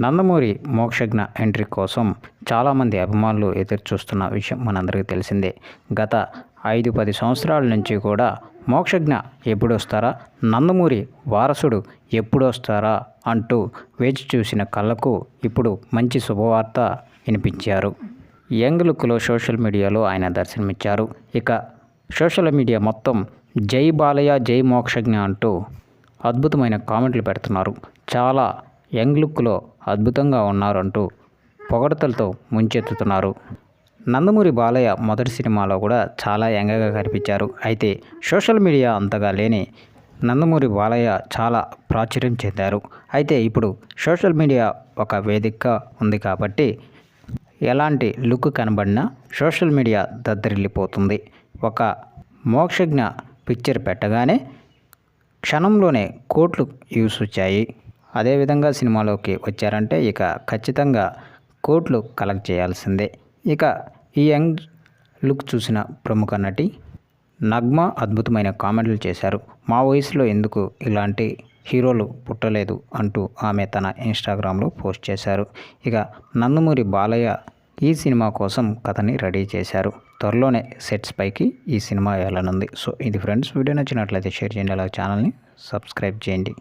Nandamuri Mokshagna entry కోసం చాలామంది అభిమానులు ఎదురుచూస్తున్న విషయం మనందరికీ తెలిసిందే. గత ఐదు పది సంవత్సరాల నుంచి కూడా మోక్షజ్ఞ ఎప్పుడు వస్తారా నందమూరి వారసుడు ఎప్పుడొస్తారా? అంటూ వేచి చూసిన కళ్ళకు ఇప్పుడు మంచి శుభవార్త వినిపించారు. యంగ్ లుక్లో సోషల్ మీడియాలో ఆయన దర్శనమిచ్చారు. ఇక సోషల్ మీడియా మొత్తం జై బాలయ్య జై మోక్షజ్ఞ అంటూ అద్భుతమైన కామెంట్లు పెడుతున్నారు. చాలా యంగ్ లుక్లో అద్భుతంగా ఉన్నారంటూ పొగడతలతో ముంచెత్తుతున్నారు. నందమూరి బాలయ్య మొదటి సినిమాలో కూడా చాలా యంగగా కనిపించారు. అయితే సోషల్ మీడియా అంతగా లేని నందమూరి బాలయ్య చాలా ప్రాచుర్యం చెందారు. అయితే ఇప్పుడు సోషల్ మీడియా ఒక వేదికగా ఉంది కాబట్టి ఎలాంటి లుక్ కనబడినా సోషల్ మీడియా దద్దరిల్లిపోతుంది. ఒక మోక్షజ్ఞ పిక్చర్ పెట్టగానే క్షణంలోనే కోట్లు వ్యూస్ వచ్చాయి. అదేవిధంగా సినిమాలోకి వచ్చారంటే ఇక ఖచ్చితంగా కోట్లు కలెక్ట్ చేయాల్సిందే. ఇక ఈ యంగ్ లుక్ చూసిన ప్రముఖ నటి నగ్మ అద్భుతమైన కామెంట్లు చేశారు. మా వయసులో ఎందుకు ఇలాంటి హీరోలు పుట్టలేదు అంటూ ఆమె తన ఇన్స్టాగ్రామ్లో పోస్ట్ చేశారు. ఇక నందమూరి బాలయ్య ఈ సినిమా కోసం కథని రెడీ చేశారు. త్వరలోనే సెట్స్ పైకి ఈ సినిమా వెళ్ళనుంది సో ఇది ఫ్రెండ్స్ వీడియో నచ్చినట్లయితే షేర్ చేయండి. అలాగే ఛానల్ని సబ్స్క్రైబ్ చేయండి.